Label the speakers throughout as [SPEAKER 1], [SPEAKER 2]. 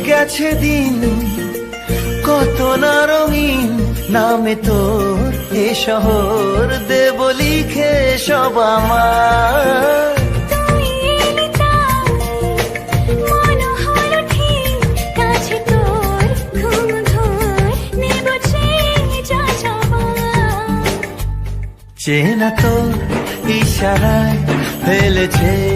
[SPEAKER 1] গেছে দিন কত না রঙিন নামে তোর এ শহর দেব লিখে সব আমার। চেনা তোর ইশারায় ফেলেছে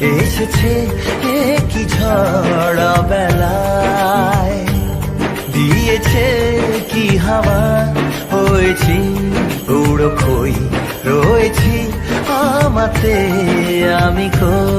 [SPEAKER 1] এসেছে কি ঝড় বেলায়। দিয়েছে কি হাওয়া? হয়েছি উড়ো খই রয়েছি আমাতে আমি কই?